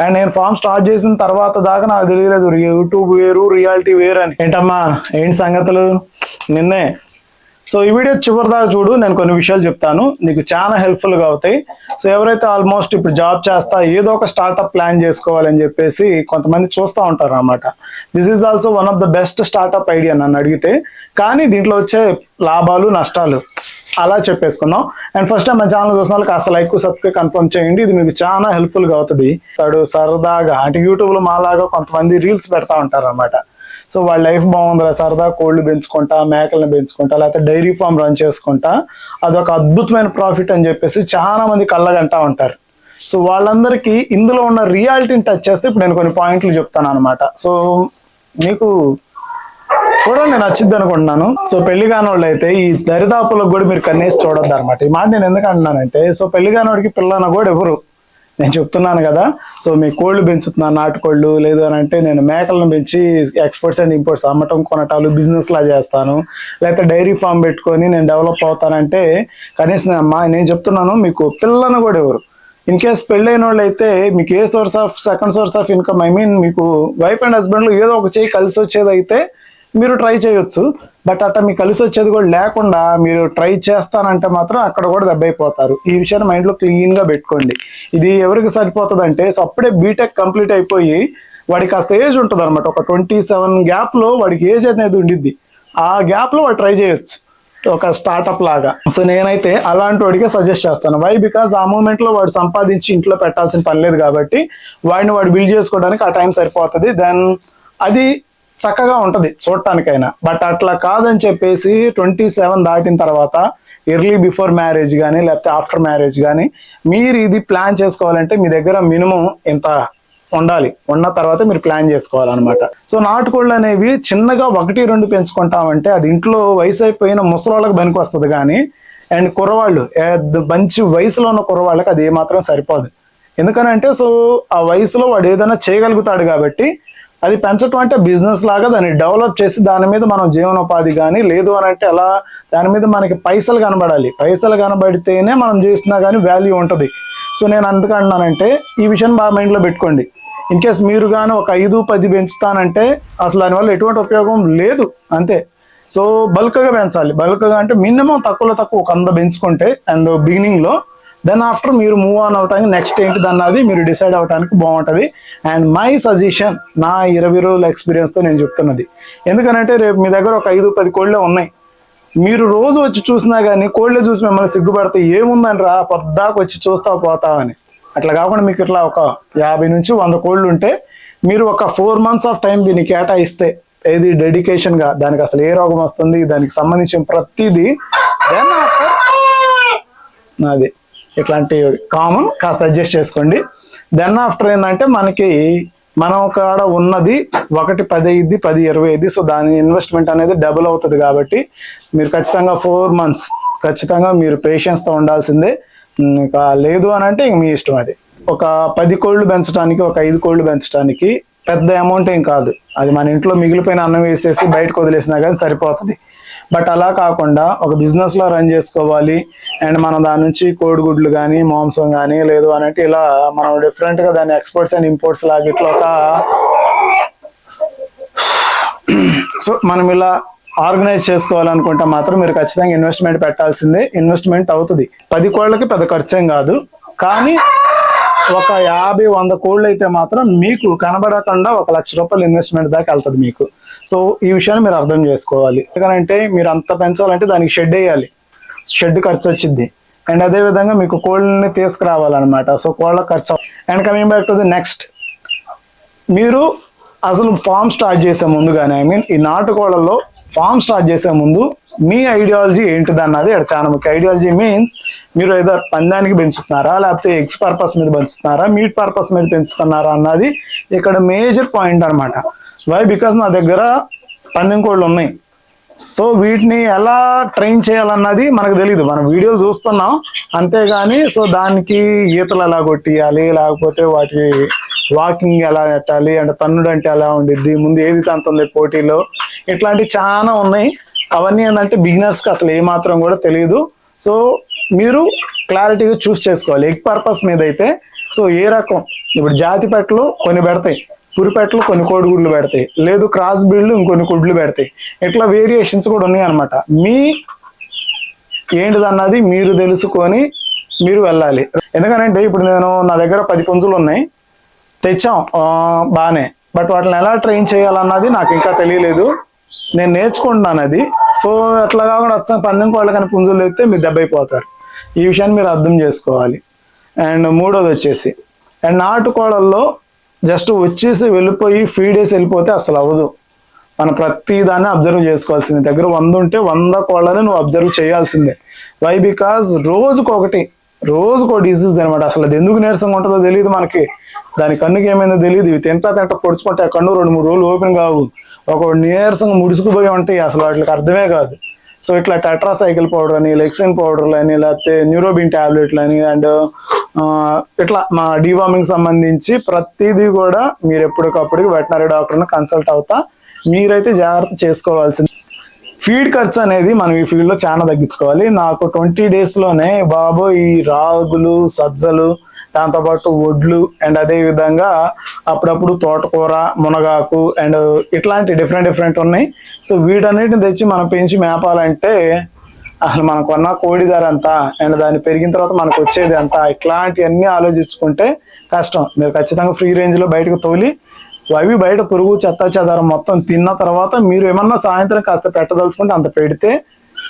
And నేను farm start చేసిన తర్వాత దాకా నాకు తెలియలేదు. యూట్యూబ్ వేరు రియాలిటీ వేరు అని. ఏంటమ్మా? ఏంటి సంగతులు? నిన్నే. సో ఈ వీడియో చివరి దాకా చూడు నేను కొన్ని విషయాలు చెప్తాను. నీకు చాలా హెల్ప్ఫుల్గా అవుతాయి. సో ఎవరైతే ఆల్మోస్ట్ ఇప్పుడు జాబ్ చేస్తా ఏదో ఒక స్టార్ట్అప్ ప్లాన్ చేసుకోవాలని చెప్పేసి కొంతమంది చూస్తూ ఉంటారు అన్నమాట. This is also one of the best startup idea నన్ను అడిగితే. కానీ దీంట్లో వచ్చే లాభాలు నష్టాలు. అలా చెప్పేసుకుందాం. అండ్ ఫస్ట్ టైం మన ఛానల్ చూసిన వాళ్ళు కాస్త లైక్ సబ్స్క్రైబ్ కన్ఫర్మ్ చేయండి. ఇది మీకు చాలా హెల్ప్ఫుల్గా అవుతుంది. తడు సరదాగా అంటే యూట్యూబ్లో మాలాగా కొంతమంది రీల్స్ పెడతా ఉంటారు అనమాట సో వాళ్ళ లైఫ్ బాగుందిరా సరదా కోళ్ళు పెంచుకుంటా మేకలను పెంచుకుంటా లేకపోతే డైరీ ఫామ్ రన్ చేసుకుంటా. అదొక అద్భుతమైన ప్రాఫిట్ అని చెప్పేసి చాలా మంది కళ్ళగంటా ఉంటారు. సో వాళ్ళందరికీ ఇందులో ఉన్న రియాలిటీని టచ్ చేస్తే ఇప్పుడు నేను కొన్ని పాయింట్లు చెప్తాను అనమాట సో మీకు నేను నచ్చింది అనుకుంటున్నాను. సో పెళ్ళి కానోళ్ళు అయితే ఈ దరిదాపులకు కూడా మీరు కన్నేసి చూడొద్దు అనమాట ఈ మాట నేను ఎందుకు అంటున్నానంటే సో పెళ్ళి కానోడికి పిల్లన కూడా ఎవరు? నేను చెప్తున్నాను కదా. సో మీ కోళ్ళు పెంచుతున్నాను నాటుకోళ్ళు లేదు అని అంటే నేను మేకలను పెంచి ఎక్స్పోర్ట్స్ అండ్ ఇంపోర్ట్స్ అమ్మటం కొనటాలు బిజినెస్ లా చేస్తాను. లేకపోతే డైరీ ఫామ్ పెట్టుకొని నేను డెవలప్ అవుతానంటే కనీసం అమ్మా నేను చెప్తున్నాను మీకు పిల్లలను కూడా ఎవరు? ఇన్ కేస్ పెళ్ళైన వాళ్ళు అయితే మీకు a source of second source of income I mean మీకు వైఫ్ అండ్ హస్బెండ్ ఏదో ఒక చేయి కలిసి వచ్చేది అయితే మీరు ట్రై చేయొచ్చు. బట్ అట్ట మీకు కలిసి వచ్చేది కూడా లేకుండా మీరు ట్రై చేస్తానంటే మాత్రం అక్కడ కూడా దెబ్బైపోతారు. ఈ విషయాన్ని మైండ్లో క్లీన్గా పెట్టుకోండి. ఇది ఎవరికి సరిపోతుంది అంటే సో అప్పుడే బీటెక్ కంప్లీట్ అయిపోయి వాడికి కాస్త ఏజ్ ఉంటుంది అనమాట ఒక ట్వంటీ సెవెన్ గ్యాప్లో వాడికి ఏజ్ అనేది ఉండిద్ది. ఆ గ్యాప్లో వాడు ట్రై చేయొచ్చు. ఒక స్టార్టప్ లాగా. సో నేనైతే అలాంటి వాడికే సజెస్ట్ చేస్తాను. వై బికాస్ ఆ మూమెంట్లో వాడు సంపాదించి ఇంట్లో పెట్టాల్సిన పని లేదు కాబట్టి వాడిని వాడు బిల్డ్ చేసుకోవడానికి ఆ టైం సరిపోతుంది. దెన్ అది చక్కగా ఉంటది చూడటానికైనా. బట్ అట్లా కాదని చెప్పేసి ట్వంటీ సెవెన్ దాటిన తర్వాత ఎర్లీ బిఫోర్ మ్యారేజ్ కానీ లేకపోతే ఆఫ్టర్ మ్యారేజ్ కానీ మీరు ఇది ప్లాన్ చేసుకోవాలంటే మీ దగ్గర మినిమం ఇంత ఉండాలి. ఉన్న తర్వాత మీరు ప్లాన్ చేసుకోవాలన్నమాట. సో నాటుకోళ్ళు అనేవి చిన్నగా ఒకటి రెండు పెంచుకుంటామంటే అది ఇంట్లో వయసు అయిపోయిన ముసలోళ్ళకి పనికి వస్తుంది కానీ అండ్ కుర్రవాళ్ళు మంచి వయసులో ఉన్న కుర్రవాళ్ళకి అది ఏమాత్రం సరిపోదు. ఎందుకనంటే సో ఆ వయసులో వాడు ఏదైనా చేయగలుగుతాడు కాబట్టి అది పెంచడం అంటే బిజినెస్ లాగా దాన్ని డెవలప్ చేసి దాని మీద మనం జీవనోపాధి కానీ లేదు అని అంటే అలా దాని మీద మనకి పైసలు కనబడాలి. పైసలు కనబడితేనే మనం చేసినా కానీ వాల్యూ ఉంటుంది. సో నేను అందుకు అంటున్నానంటే ఈ విషయం బాగా మైండ్లో పెట్టుకోండి. ఇన్ కేస్ మీరు కానీ ఒక ఐదు పది పెంచుతానంటే అసలు దానివల్ల ఎటువంటి ఉపయోగం లేదు. అంతే. సో బల్క్గా పెంచాలి. బల్క్గా అంటే మినిమం తక్కువలో తక్కువ ఒక వంద పెంచుకుంటే అండ్ బిగినింగ్లో దెన్ ఆఫ్టర్ మీరు మూవ్ ఆన్ అవటానికి నెక్స్ట్ ఏంటిది అన్నది మీరు డిసైడ్ అవడానికి బాగుంటుంది. అండ్ మై సజెషన్ నా ఇరవై రోజుల ఎక్స్పీరియన్స్తో నేను చెప్తున్నది. ఎందుకనంటే రేపు మీ దగ్గర ఒక ఐదు పది కోళ్ళే ఉన్నాయి. మీరు రోజు వచ్చి చూసినా కానీ కోళ్ళే చూసి మిమ్మల్ని సిగ్గుపడితే ఏముందని రా పొద్దాకు వచ్చి చూస్తా పోతావని అట్లా కాకుండా మీకు ఇట్లా ఒక యాభై నుంచి వంద కోళ్ళు ఉంటే మీరు ఒక ఫోర్ మంత్స్ ఆఫ్ టైం దీన్ని కేటాయిస్తే ఏది డెడికేషన్గా దానికి అసలు ఏ రోగం వస్తుంది? దానికి సంబంధించిన ప్రతిదీ దెన్ ఆఫ్టర్ అది ఇట్లాంటి కామన్ కాస్త అడ్జస్ట్ చేసుకోండి. దెన్ ఆఫ్టర్ ఏంటంటే మనకి మనం కాడ ఉన్నది ఒకటి పది ఐదు పది ఇరవై ఐదు సో దాని ఇన్వెస్ట్మెంట్ అనేది డబుల్ అవుతుంది కాబట్టి మీరు ఖచ్చితంగా ఫోర్ మంత్స్ ఖచ్చితంగా మీరు పేషెన్స్తో ఉండాల్సిందే. ఇంకా లేదు అని అంటే ఇంక మీ ఇష్టం అది. ఒక పది కోళ్ళు పెంచడానికి ఒక ఐదు కోళ్ళు పెంచడానికి పెద్ద అమౌంట్ ఏం కాదు. అది మన ఇంట్లో మిగిలిపోయిన అన్నం వేసేసి బయటకు వదిలేసినా కానీ సరిపోతుంది. బట్ అలా కాకుండా ఒక బిజినెస్లో రన్ చేసుకోవాలి అండ్ మనం దాని నుంచి కోడిగుడ్లు కానీ మాంసం కానీ లేదు అనేది ఇలా మనం డిఫరెంట్గా దాన్ని ఎక్స్పోర్ట్స్ అండ్ ఇంపోర్ట్స్ లాగా ఇట్లా ఒక సో మనం ఇలా ఆర్గనైజ్ చేసుకోవాలనుకుంటే మాత్రం మీరు ఖచ్చితంగా ఇన్వెస్ట్మెంట్ పెట్టాల్సిందే. ఇన్వెస్ట్మెంట్ అవుతుంది. పది కోళ్ళకి పెద్ద ఖర్చేం కాదు. కానీ ఒక యాభై వంద కోళ్ళు అయితే మాత్రం మీకు కనబడకుండా ఒక లక్ష రూపాయలు ఇన్వెస్ట్మెంట్ దాకా వెళ్తుంది మీకు. సో ఈ విషయాన్ని మీరు అర్థం చేసుకోవాలి. ఎందుకంటే మీరు అంత పెంచాలంటే దానికి షెడ్ వేయాలి. షెడ్ ఖర్చు వచ్చింది అండ్ అదే విధంగా మీకు కోళ్ళని తీసుకురావాలన్నమాట. సో కోళ్ళ ఖర్చు and coming back to the next మీరు అసలు ఫామ్ స్టార్ట్ చేసే ముందు కానీ ఐ మీన్ ఈ నాటుకోళ్ళలో ఫామ్ స్టార్ట్ చేసే ముందు మీ ఐడియాలజీ ఏంటిది అన్నది ఇక్కడ చాలా ముఖ్య. ఐడియాలజీ మీన్స్ మీరు ఏదో పందానికి పెంచుతున్నారా లేకపోతే ఎగ్స్ పర్పస్ మీద పెంచుతున్నారా మీట్ పర్పస్ మీద పెంచుతున్నారా అన్నది ఇక్కడ మేజర్ పాయింట్ అన్నమాట. వై బికాస్ నా దగ్గర పందెం కోళ్ళు ఉన్నాయి. సో వీటిని ఎలా ట్రైన్ చేయాలన్నది మనకు తెలియదు మనం వీడియోలు చూస్తున్నాం అంతేగాని సో దానికి ఈతలు ఎలా కొట్టియాలి లేకపోతే వాటి వాకింగ్ ఎలా పెట్టాలి అంటే తన్నుడు అంటే ఎలా ఉండిద్ది ముందు ఏది తంతుంది పోటీలో ఇట్లాంటివి చాలా ఉన్నాయి. అవన్నీ ఏంటంటే బిగినర్స్కి అసలు ఏమాత్రం కూడా తెలియదు. సో మీరు క్లారిటీగా చూస్ చేసుకోవాలి. ఎగ్ పర్పస్ మీద అయితే సో ఏ రకం? ఇప్పుడు జాతి పెట్టలు కొన్ని పెడతాయి. పురిపెట్టలు కొన్ని కొన్ని కోడిగుడ్లు పెడతాయి. లేదు క్రాస్ బిల్డ్ ఇంకొన్ని గుడ్లు పెడతాయి. ఇట్లా వేరియేషన్స్ కూడా ఉన్నాయి అనమాట మీ ఏంటిదన్నది మీరు తెలుసుకొని మీరు వెళ్ళాలి. ఎందుకంటే ఇప్పుడు నేను నా దగ్గర పది పుంజులు ఉన్నాయి. తెచ్చాం. బాగానే బట్ వాటిని ఎలా ట్రైన్ చేయాలన్నది నాకు ఇంకా తెలియలేదు. నేను నేర్చుకుంటున్నాను అది. సో అట్లా కాకుండా వచ్చిన పందెం కోళ్ళ కానీ పుంజులు తెస్తే మీరు దెబ్బైపోతారు. ఈ విషయాన్ని మీరు అర్థం చేసుకోవాలి. అండ్ మూడోది వచ్చేసి అండ్ నాటుకోళ్ళల్లో జస్ట్ వచ్చేసి వెళ్ళిపోయి ఫీడ్ వేసి వెళ్ళిపోతే అసలు అవ్వదు. మనం ప్రతి దాన్ని అబ్జర్వ్ చేసుకోవాల్సింది. దగ్గర వంద ఉంటే వంద కోళ్ళని నువ్వు అబ్జర్వ్ చేయాల్సిందే. వై బికాజ్ రోజుకొకటి రోజుకో డిసీజ్ అనమాట అసలు అది ఎందుకు నీరసంగా ఉంటుందో తెలియదు మనకి. దాని కన్నుకి ఏమైందో తెలియదు ఇవి తింటా తింటా పొడుచుకుంటే ఆ కన్ను రెండు మూడు రోజులు ఓపెన్ కావు. ఒక నీరసంగా ముడుచుకుపోయి ఉంటాయి. అసలు వాటికి అర్థమే కాదు. సో ఇట్లా టెట్రాసైకిల్ పౌడర్ అని లెక్సిన్ పౌడర్లు అని లేకపోతే న్యూరోబిన్ ట్యాబ్లెట్లు అని అండ్ ఇట్లా మా డివామింగ్ సంబంధించి ప్రతిదీ కూడా మీరు ఎప్పటికప్పుడు వెటనరీ డాక్టర్ని కన్సల్ట్ అవుతా. మీరైతే జాగ్రత్త చేసుకోవాల్సింది. ఫీడ్ ఖర్చు అనేది మనం ఈ ఫీల్డ్లో చాలా తగ్గించుకోవాలి. నాకు ట్వంటీ డేస్లోనే బాబు ఈ రాగులు సజ్జలు దాంతోపాటు వడ్లు అండ్ అదే విధంగా అప్పుడప్పుడు తోటకూర మునగాకు అండ్ ఇట్లాంటి డిఫరెంట్ డిఫరెంట్ ఉన్నాయి. సో వీటన్నిటిని తెచ్చి మనం పెంచి మేపాలంటే అసలు మనకు కొన్న కోడి ధర ఎంత అండ్ దాన్ని పెరిగిన తర్వాత మనకు వచ్చేది ఎంత ఇట్లాంటివన్నీ ఆలోచించుకుంటే కష్టం. మీరు ఖచ్చితంగా ఫ్రీ రేంజ్లో బయటకు తోలి అవి బయట పురుగు చెత్త చెదారం మొత్తం తిన్న తర్వాత మీరు ఏమన్నా సాయంత్రం కాస్త పెట్టదలుచుకుంటే అంత పెడితే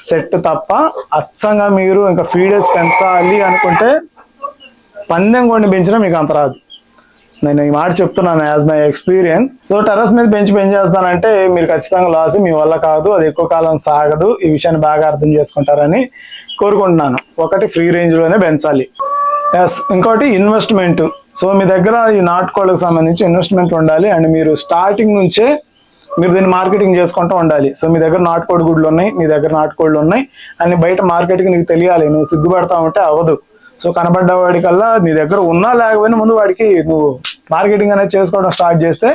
సెట్ తప్ప అచ్చంగా మీరు ఇంకా ఫీడర్స్ పెంచాలి అనుకుంటే పందెం కొన్ని పెంచినా మీకు అంత రాదు. నేను ఈ మాట చెప్తున్నాను as my experience so terrace మీద పెంచి పెంచేస్తానంటే మీరు ఖచ్చితంగా లాస్ మీ వల్ల కాదు అది ఎక్కువ కాలం సాగదు. ఈ విషయాన్ని బాగా అర్థం చేసుకుంటారని కోరుకుంటున్నాను. ఒకటి ఫ్రీ రేంజ్లోనే పెంచాలి. ఎస్ ఇంకోటి ఇన్వెస్ట్మెంట్ సో మీ దగ్గర ఈ నాటుకోళ్ళకి సంబంధించి ఇన్వెస్ట్మెంట్ ఉండాలి అండ్ మీరు స్టార్టింగ్ నుంచే మీరు దీన్ని మార్కెటింగ్ చేసుకుంటూ ఉండాలి. సో మీ దగ్గర నాటుకోడి గుడ్లు ఉన్నాయి మీ దగ్గర నాటుకోళ్ళు ఉన్నాయి అని బయట మార్కెట్కి నీకు తెలియాలి. నువ్వు సిగ్గుపడతా ఉంటే అవ్వదు. సో కనబడ్డ వాడికల్లా నీ దగ్గర ఉన్నా లేకపోయినా ముందు వాడికి నువ్వు మార్కెటింగ్ అనేది చేసుకోవడం స్టార్ట్ చేస్తే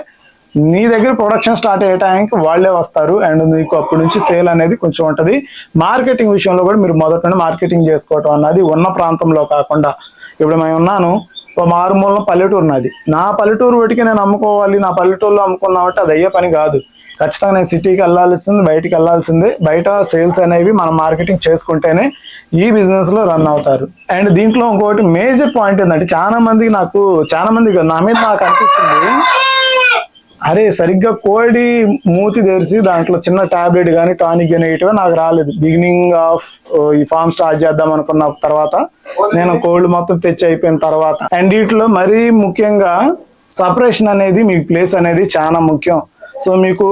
నీ దగ్గర ప్రొడక్షన్ స్టార్ట్ అయ్యే టైంకి వాళ్ళే వస్తారు అండ్ నీకు అప్పటి నుంచి సేల్ అనేది కొంచెం ఉంటుంది. మార్కెటింగ్ విషయంలో కూడా మీరు మొదటి నుండి మార్కెటింగ్ చేసుకోవటం అన్నది ఉన్న ప్రాంతంలో కాకుండా. ఇప్పుడు మేము ఉన్నాను మారుమూలం పల్లెటూరు నాది. నా పల్లెటూరు వాటికి నేను అమ్ముకోవాలి నా పల్లెటూరులో అమ్ముకున్నామంటే అది అయ్యే పని కాదు. ఖచ్చితంగా నేను సిటీకి వెళ్ళాల్సింది బయటికి వెళ్ళాల్సింది. బయట సేల్స్ అనేవి మనం మార్కెటింగ్ చేసుకుంటేనే ఈ బిజినెస్లో రన్ అవుతారు. అండ్ దీంట్లో ఇంకొకటి మేజర్ పాయింట్ ఏంటంటే చాలా మందికి నాకు చాలా మంది నా మీద నాకు అనిపించింది అరే సరిగ్గా కోడి మూతి తెరిచి దాంట్లో చిన్న టాబ్లెట్ కానీ టానిక్ కానీ ఇటువే నాకు రాలేదు. బిగినింగ్ ఆఫ్ uh, ఈ ఫామ్ స్టార్ట్ చేద్దాం అనుకున్న తర్వాత నేను కోళ్ళు మొత్తం తెచ్చి అయిపోయిన తర్వాత. అండ్ వీటిలో మరీ ముఖ్యంగా సపరేషన్ అనేది మీకు ప్లేస్ అనేది చాలా ముఖ్యం. సో మీకు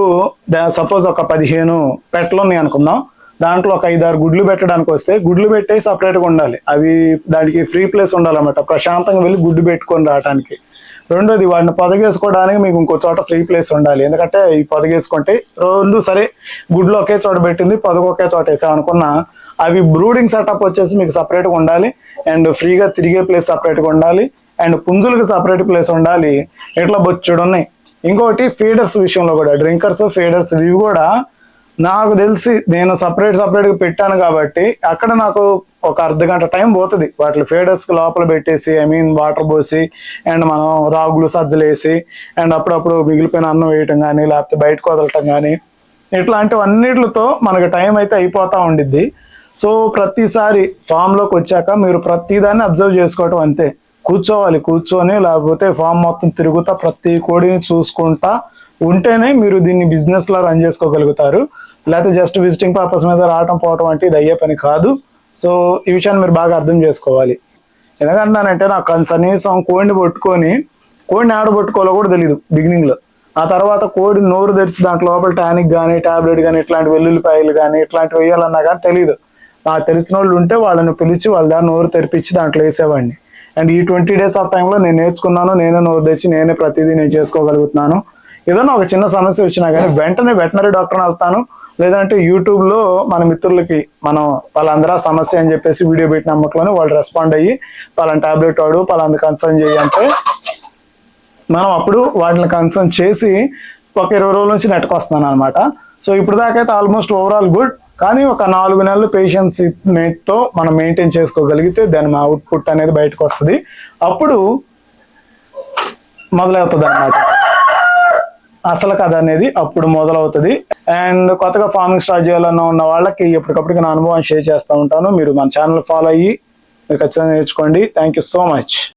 సపోజ్ ఒక పదిహేను పెట్టలు ఉన్నాయి అనుకుందాం. దాంట్లో ఒక ఐదారు గుడ్లు పెట్టడానికి వస్తే గుడ్లు పెట్టే సపరేట్గా ఉండాలి. అవి దానికి ఫ్రీ ప్లేస్ ఉండాలన్నమాట. ప్రశాంతంగా వెళ్ళి గుడ్డు పెట్టుకొని రావడానికి రెండోది వాడిని పొదగేసుకోవడానికి మీకు ఇంకో చోట ఫ్రీ ప్లేస్ ఉండాలి. ఎందుకంటే ఈ పొదగేసుకుంటే రెండు సరే గుడ్లు ఒకే చోట పెట్టింది పొదగ ఒకే చోట వేసామనుకున్నా అవి బ్రూడింగ్ సెటప్ వచ్చేసి మీకు సపరేట్గా ఉండాలి. అండ్ ఫ్రీగా తిరిగే ప్లేస్ సపరేట్గా ఉండాలి. అండ్ పుంజులకు సపరేట్ ప్లేస్ ఉండాలి. ఇట్లా బొచ్చుడు ఉన్నాయి ఇంకొకటి ఫీడర్స్ విషయంలో కూడా డ్రింకర్స్ ఫీడర్స్ ఇవి కూడా నాకు తెలిసి నేను సపరేట్ సపరేట్గా పెట్టాను కాబట్టి అక్కడ నాకు ఒక అర్ధ గంట టైం పోతుంది. వాటి ఫేడర్స్కి లోపల పెట్టేసి ఐ మీన్ వాటర్ పోసి అండ్ మనం రాగులు సజ్జలేసి అండ్ అప్పుడప్పుడు మిగిలిపోయిన అన్నం వేయటం కానీ లేకపోతే బయటకు వదలటం కానీ ఇట్లాంటివన్నిటితో మనకి టైం అయితే అయిపోతా ఉండిద్ది. సో ప్రతిసారి ఫామ్లోకి వచ్చాక మీరు ప్రతిదాన్ని అబ్జర్వ్ చేసుకోవటం అంతే. కూర్చోవాలి కూర్చొని లేకపోతే ఫామ్ మొత్తం తిరుగుతా ప్రతి కోడిని చూసుకుంటా ఉంటేనే మీరు దీన్ని బిజినెస్ లా రన్ చేసుకోగలుగుతారు. లేకపోతే జస్ట్ విజిటింగ్ పర్పస్ మీద రావటం పోవటం అంటే ఇది అయ్యే పని కాదు. సో ఈ విషయాన్ని మీరు బాగా అర్థం చేసుకోవాలి. ఎందుకంటానంటే నాకు కనీసం కోడిని పట్టుకొని కోడిని ఆడ పట్టుకోవాలో కూడా తెలియదు బిగినింగ్లో. ఆ తర్వాత కోడి నోరు తెరిచి దాంట్లో లోపల టానిక్ కానీ టాబ్లెట్ కానీ ఇట్లాంటి వెల్లుల్లిపాయలు కానీ ఇట్లాంటివి వేయాలన్నా కానీ తెలియదు నాకు తెలిసిన వాళ్ళు ఉంటే వాళ్ళని పిలిచి వాళ్ళ దాన్ని నోరు తెరిపించి దాంట్లో వేసేవాడిని. అండ్ ఈ ట్వంటీ డేస్ ఆఫ్ టైంలో నేను నేర్చుకున్నాను నేనే నోరు తెచ్చి నేనే ప్రతిదీ నేను చేసుకోగలుగుతున్నాను. ఏదైనా ఒక చిన్న సమస్య వచ్చినా కానీ వెంటనే వెటనరీ డాక్టర్ని వెళ్తాను. లేదంటే యూట్యూబ్లో మన మిత్రులకి మనం వాళ్ళందరూ సమస్య అని చెప్పేసి వీడియో పెట్టిన నమ్మకంలోనే వాళ్ళు రెస్పాండ్ అయ్యి పలానా టాబ్లెట్ వాడు పలానా కన్సర్న్ చేయి అంటే మనం అప్పుడు వాటిని కన్సర్న్ చేసి ఒక ఇరవై రోజుల నుంచి నెట్టుకొస్తున్నాను అనమాట సో ఇప్పుడు దాకా అయితే ఆల్మోస్ట్ ఓవరాల్ గుడ్ కానీ ఒక నాలుగు నెలలు పేషెన్స్తో మనం మెయింటైన్ చేసుకోగలిగితే దాని అవుట్పుట్ అనేది బయటకు వస్తుంది. అప్పుడు మొదలవుతుంది అనమాట అసలు కథ అనేది అప్పుడు మొదలవుతుంది. అండ్ కొత్తగా ఫార్మింగ్ స్టార్ట్ చేయాలన్న ఉన్న వాళ్ళకి ఎప్పటికప్పుడు నా అనుభవం షేర్ చేస్తూ ఉంటాను. మీరు మన ఛానల్ ఫాలో అయ్యి మీరు ఖచ్చితంగా నేర్చుకోండి. Thank you so much.